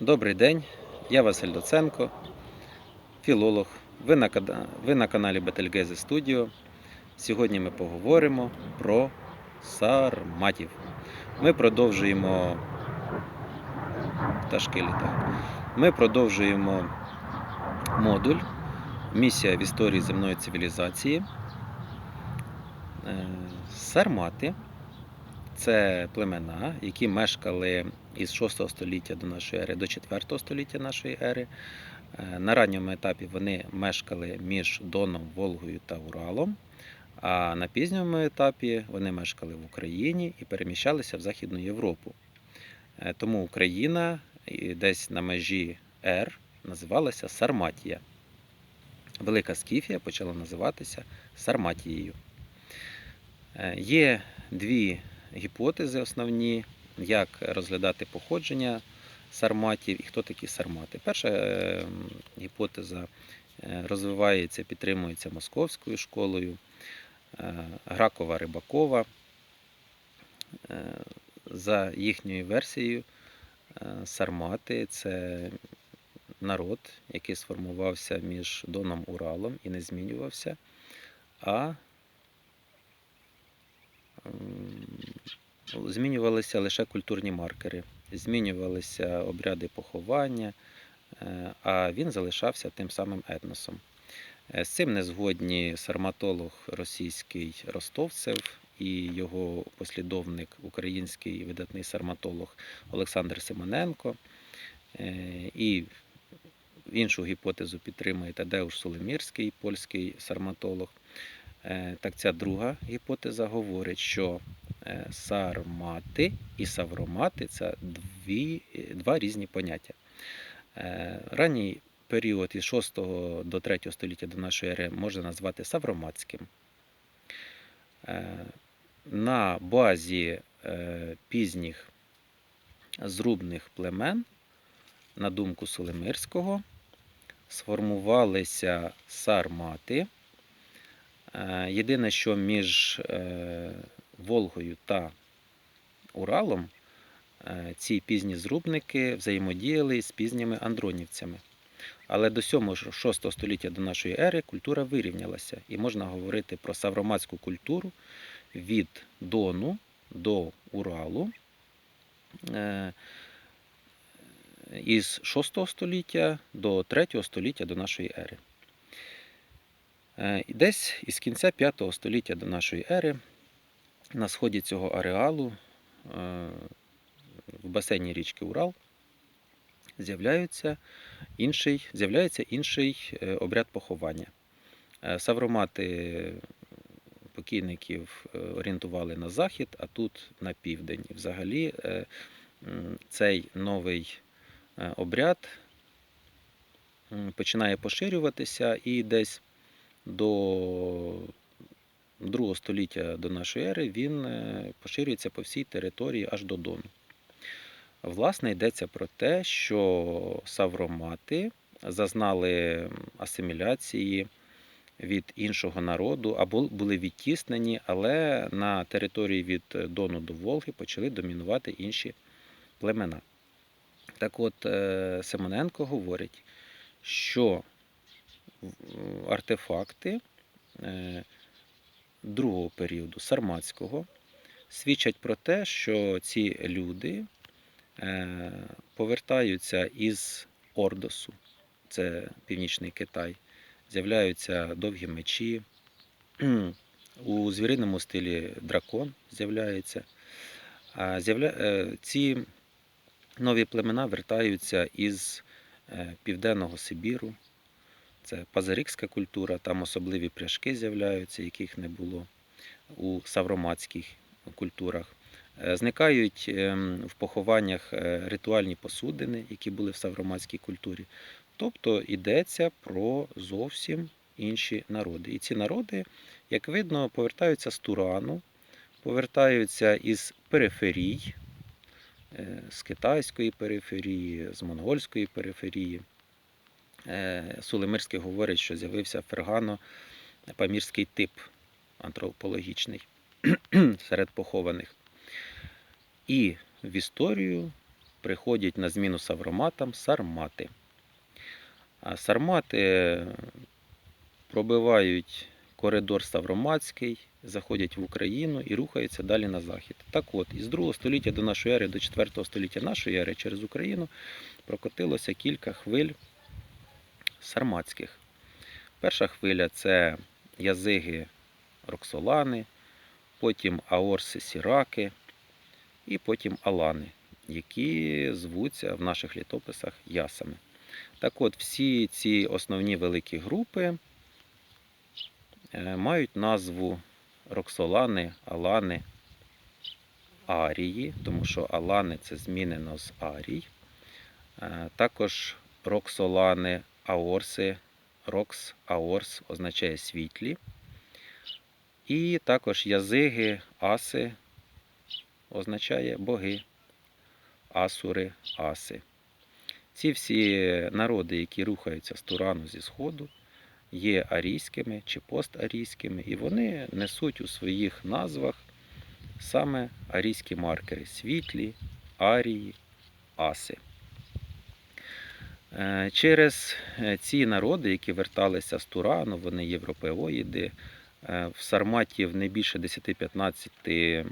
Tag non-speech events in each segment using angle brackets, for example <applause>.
Добрий день, я Василь Доценко, філолог. Ви на, ви на каналі Бетельгези Студіо. Сьогодні ми поговоримо про сарматів. Ми продовжуємо пташки літають. Ми продовжуємо модуль Місія в історії земної цивілізації. Е, Сармати це племена, які мешкали із 6 століття до нашої ери до 4 століття нашої ери. Е, На ранньому етапі вони мешкали між Доном, Волгою та Уралом. А на пізньому етапі вони мешкали в Україні і переміщалися в Західну Європу. Е, Тому Україна десь на межі Р називалася Сарматія. Велика Скіфія почала називатися Сарматією. Е, Є дві гіпотези основні, як розглядати походження сарматів і хто такі сармати. Перша е, гіпотеза е, розвивається, підтримується московською школою е, Гракова Рибакова. За їхньою версією, сармати це народ, який сформувався між Доном Уралом і не змінювався. А змінювалися лише культурні маркери, змінювалися обряди поховання, е, а він залишався тим самим етносом. Е, З цим не згодні сарматолог російський Ростовцев і його послідовник, український видатний сарматолог Олександр Симоненко. Е, І іншу гіпотезу підтримує Тадеуш Соломірський, польський сарматолог. Так ця друга гіпотеза говорить, що сармати і савромати це дві, е, два різні поняття. Е, Ранній період із 6 до 3 століття до нашої ери можна назвати савроматським. Е, На базі е, пізніх зрубних племен, на думку Соломирського, сформувалися сармати. Е, Єдине, що між е, Волгою та Уралом е, ці пізні зрубники взаємодіяли з пізніми андронівцями. Але до 7-6 століття до нашої ери культура вирівнялася, і можна говорити про савроматську культуру від Дону до Уралу е, із 6 століття до 3 століття до нашої ери. Е, Десь із кінця 5 століття до нашої ери на сході цього ареалу е, в басейні річки Урал з'являється інший, з'являється інший е, обряд поховання. Е, Савромати покійників орієнтували на захід, а тут на південь. Взагалі цей новий обряд починає поширюватися і десь до другого століття до нашої ери він е, поширюється по всій території аж до Дону. Власне, йдеться про те, що савромати зазнали асиміляції від іншого народу або були відтіснені, але на території від Дону до Волги почали домінувати інші племена. Так от, е, Симоненко говорить, що артефакти е, другого періоду сарматського свідчать про те, що ці люди е, повертаються із Ордосу, це північний Китай, з'являються довгі мечі. У звіриному стилі дракон з'являється. Е, Ці нові племена вертаються із е, південного Сибіру. Це пазарікська культура, там особливі пряжки з'являються, яких не було у савроматських культурах. Е, Зникають ем, в похованнях е, ритуальні посудини, які були в савроматській культурі. Тобто йдеться про зовсім інші народи. І ці народи, як видно, повертаються з Турану, повертаються із периферій, е, з китайської периферії, з монгольської периферії. Е, Сулемирський говорить, що з'явився фергано-памірський тип антропологічний <clears throat> серед похованих. І в історію приходять на зміну савроматам сармати. А сармати пробивають коридор Савроматський, заходять в Україну і рухаються далі на захід. Так от, із 2 століття до нашої ери, до 4 століття нашої ери через Україну прокотилося кілька хвиль сарматських. Перша хвиля це язиги Роксолани, потім Аорси Сіраки і потім Алани, які звуться в наших літописах ясами. Так от, всі ці основні великі групи е, мають назву Роксолани, Алани, Арії, тому що Алани це змінено з Арій. Е, Також Роксолани, Аорси, Рокс, Аорс означає світлі. І також язиги, аси означає боги, асури, аси. Ці всі народи, які рухаються з Турану зі Сходу, є арійськими чи постарійськими, і вони несуть у своїх назвах саме арійські маркери світлі, арії, аси. Е, Через е, ці народи, які верталися з Турану, вони європеоїди, е, в Сарматів не більше 10-15 е,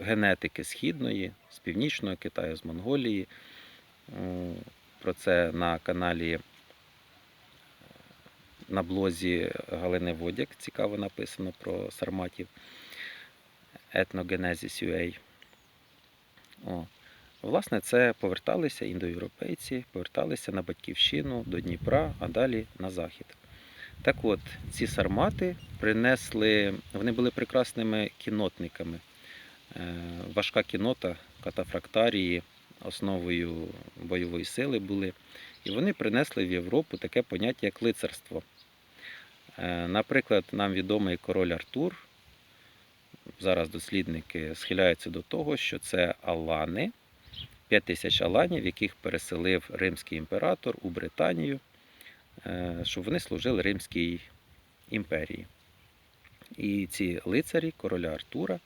генетики східної, з північного Китаю, з Монголії. Про це на каналі на блозі Галини Водяк цікаво написано про сарматів Ethnogenesis.ua. О. Власне, це поверталися індоєвропейці, поверталися на батьківщину до Дніпра, а далі на захід. Так от, ці сармати принесли, вони були прекрасними кінотниками. Е, Важка кінота, катафрактарії основою бойової сили були. І вони принесли в Європу таке поняття, як лицарство. Е, Наприклад, нам відомий король Артур. Зараз дослідники схиляються до того, що це Алани, 5 тисяч аланів, яких переселив римський імператор у Британію, е, щоб вони служили Римській імперії. І ці лицарі короля Артура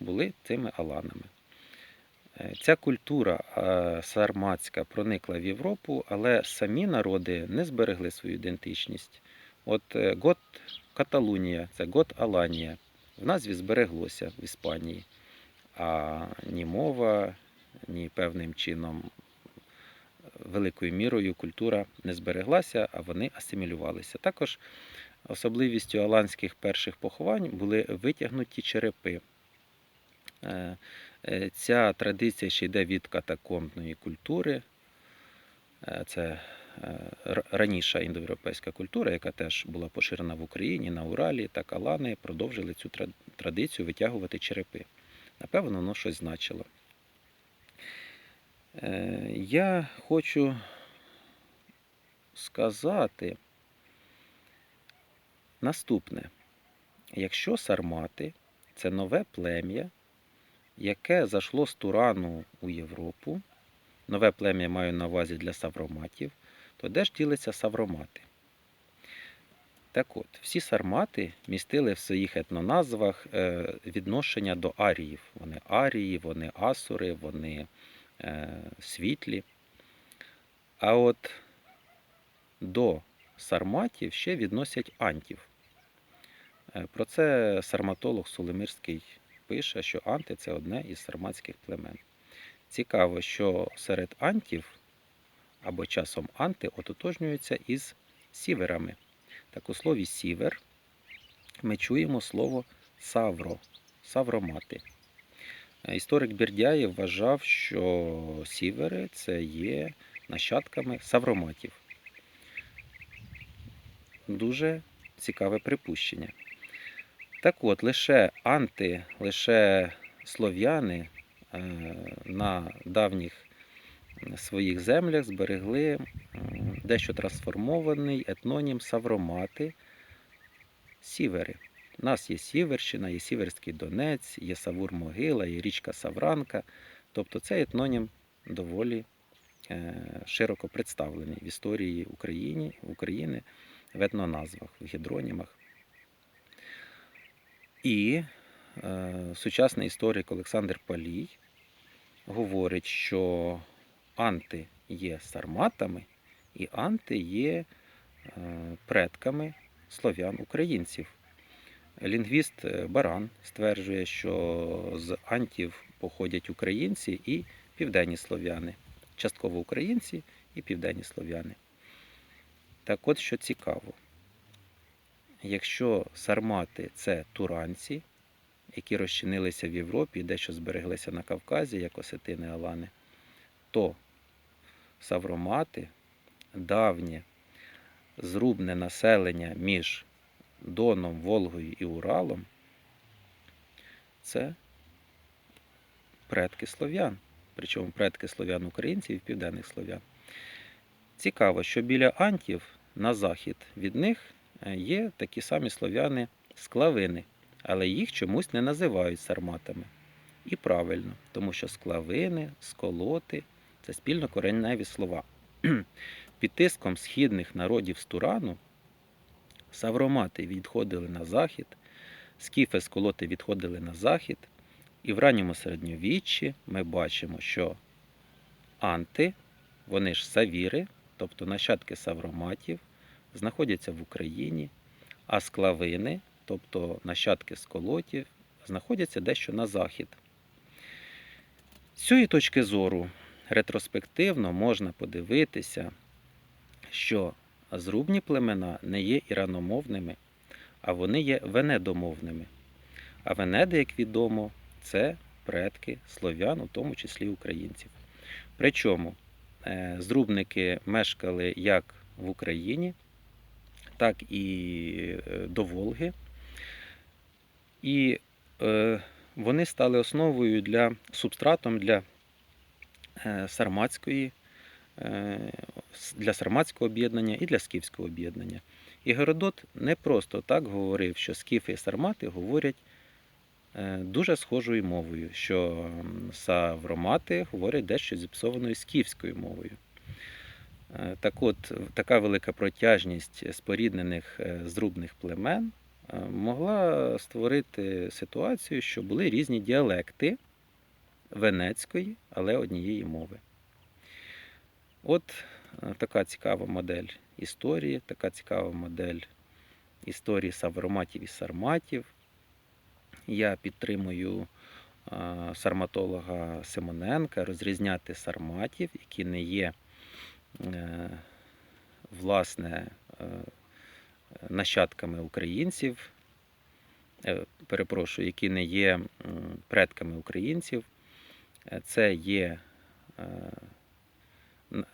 були цими аланами. Е, Ця культура е, сарматська проникла в Європу, але самі народи не зберегли свою ідентичність. От гот Каталунія, це гот Аланія. В назві збереглося в Іспанії, а ні мова, ні певним чином великою мірою культура не збереглася, а вони асимілювалися. Також особливістю аланських перших поховань були витягнуті черепи. Е, е, Ця традиція ще йде від катакомбної культури. Е, Це раніша індоєвропейська культура, яка теж була поширена в Україні, на Уралі, так Алани продовжили цю традицію витягувати черепи. Напевно, воно щось значило. Е, Я хочу сказати наступне. Якщо сармати це нове плем'я, яке зайшло з Турану у Європу, нове плем'я маю на увазі для савроматів, то де ж ділиться савромати? Так от, всі сармати містили в своїх етноназвах е, відношення до аріїв. Вони арії, вони асури, вони світлі. А от до сарматів ще відносять антів. Е, Про це сарматолог Сулемирський пише, що анти це одне із сарматських племен. Цікаво, що серед антів або часом анти ототожнюються із сіверами. Так у слові сівер ми чуємо слово савро, савромати. Історик Бердяєв вважав, що сівери це є нащадками савроматів. Дуже цікаве припущення. Так от, лише анти, лише слов'яни е, на давніх своїх землях зберегли дещо трансформований етнонім Савромати Сівери. У нас є Сіверщина, є Сіверський Донець, є Савур-Могила, є річка Савранка. Тобто цей етнонім доволі е, широко представлений в історії України, України в етноназвах, в гідронімах. І е, сучасний історик Олександр Палій говорить, що анти є сарматами, і анти є е, предками слов'ян-українців. Лінгвіст е, Баран стверджує, що з антів походять українці і південні слов'яни, частково українці і південні слов'яни. Так от, що цікаво, якщо сармати це туранці, які розчинилися в Європі і дещо збереглися на Кавказі, як осетини Алани, то савромати давнє зрубне населення між Доном, Волгою і Уралом це предки слов'ян, причому предки слов'ян українців і південних слов'ян. Цікаво, що біля Антів на захід від них е, є такі самі слов'яни склавини, але їх чомусь не називають сарматами. І правильно, тому що склавини, сколоти це спільнокореневі слова. <clears throat> Під тиском східних народів з Турану савромати відходили на захід, скіфи сколоти відходили на захід, і в ранньому середньовіччі ми бачимо, що анти, вони ж савіри, тобто нащадки савроматів, знаходяться в Україні, а склавини, тобто нащадки сколотів, знаходяться дещо на захід. З цієї точки зору ретроспективно можна подивитися, що зрубні племена не є іраномовними, а вони є венедомовними. А венеди, як відомо, це предки слов'ян, у тому числі українців. Причому е, зрубники мешкали як в Україні, так і е, до Волги. І е, вони стали основою для субстратом для сарматської, для сарматського об'єднання і для скіфського об'єднання. І Геродот не просто так говорив, що скіфи і сармати говорять е, дуже схожою мовою, що савромати говорять дещо зіпсованою скіфською мовою. Е, Так от, така велика протяжність споріднених е, зрубних племен могла створити ситуацію, що були різні діалекти венецької, але однієї мови. От така цікава модель історії, така цікава модель історії савроматів і сарматів. Я підтримую е, сарматолога Симоненка розрізняти сарматів, які не є е, власне е, нащадками українців, е, перепрошую, які не є предками українців. Е, Це є, е,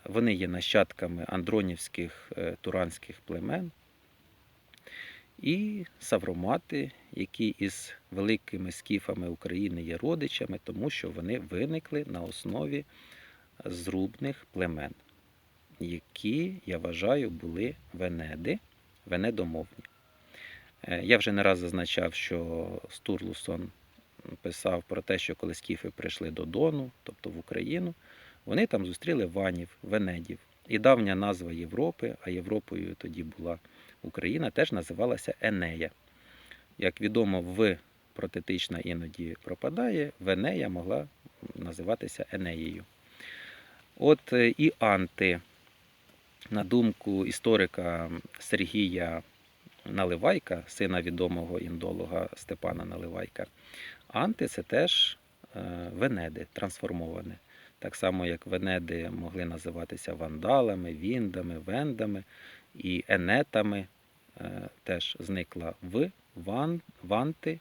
вони є нащадками андронівських е, туранських племен і савромати, які із великими скіфами України є родичами, тому що вони виникли на основі зрубних племен, які, я вважаю, були венеди, венедомовні. Е, Я вже не раз зазначав, що Стурлусон писав про те, що коли скіфи прийшли до Дону, тобто в Україну, вони там зустріли ванів, венедів. І давня назва Європи, а Європою тоді була Україна, теж називалася Енея. Як відомо, в протетична іноді пропадає, Венея могла називатися Енеєю. От е, і анти, на думку історика Сергія Наливайка, сина відомого індолога Степана Наливайка, анти це теж е, венеди трансформовані. Так само, як венеди могли називатися вандалами, віндами, вендами і енетами, е, теж зникла в ван, ванти,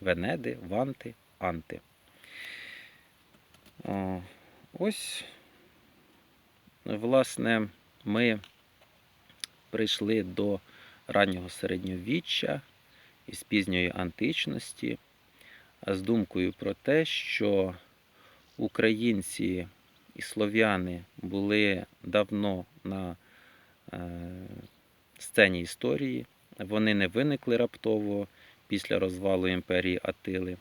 венеди, ванти, анти. Ось, власне, ми прийшли до раннього середньовіччя із пізньої античності з думкою про те, що українці і слов'яни були давно на е, сцені історії. Вони не виникли раптово після розвалу імперії Атили,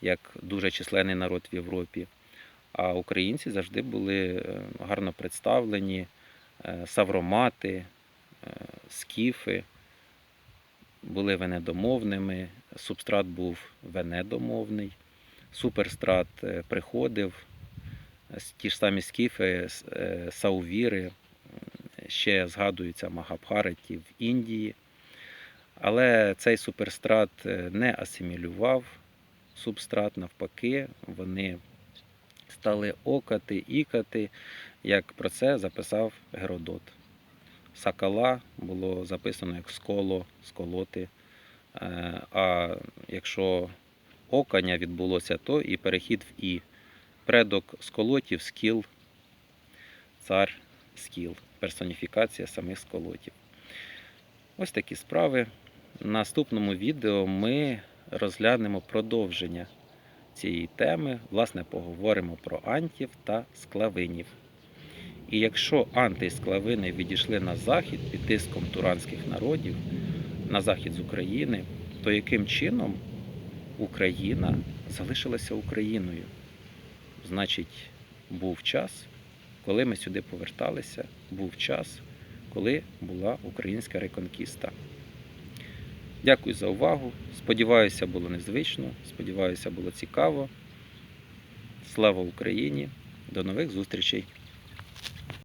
як дуже численний народ в Європі. А українці завжди були е, гарно представлені, е, савромати, скіфи були венедомовними, субстрат був венедомовний, суперстрат е, приходив, ті ж самі скіфи, е, саувіри, ще згадуються Магабхараті в Індії. Але цей суперстрат е, не асимілював субстрат, навпаки, вони стали окати, ікати, як про це записав Геродот. Сакала було записано як сколо, сколоти. А якщо окання відбулося, то і перехід в І. Предок сколотів, скіл, цар скіл, персоніфікація самих сколотів. Ось такі справи. В наступному відео ми розглянемо продовження цієї теми, власне, поговоримо про антів та склавинів. І якщо анти і склавини відійшли на захід під тиском туранських народів, на захід з України, то яким чином Україна залишилася Україною? Значить, був час, коли ми сюди поверталися, був час, коли була українська реконкіста. Дякую за увагу. Сподіваюся, було незвично. Сподіваюся, було цікаво. Слава Україні! До нових зустрічей!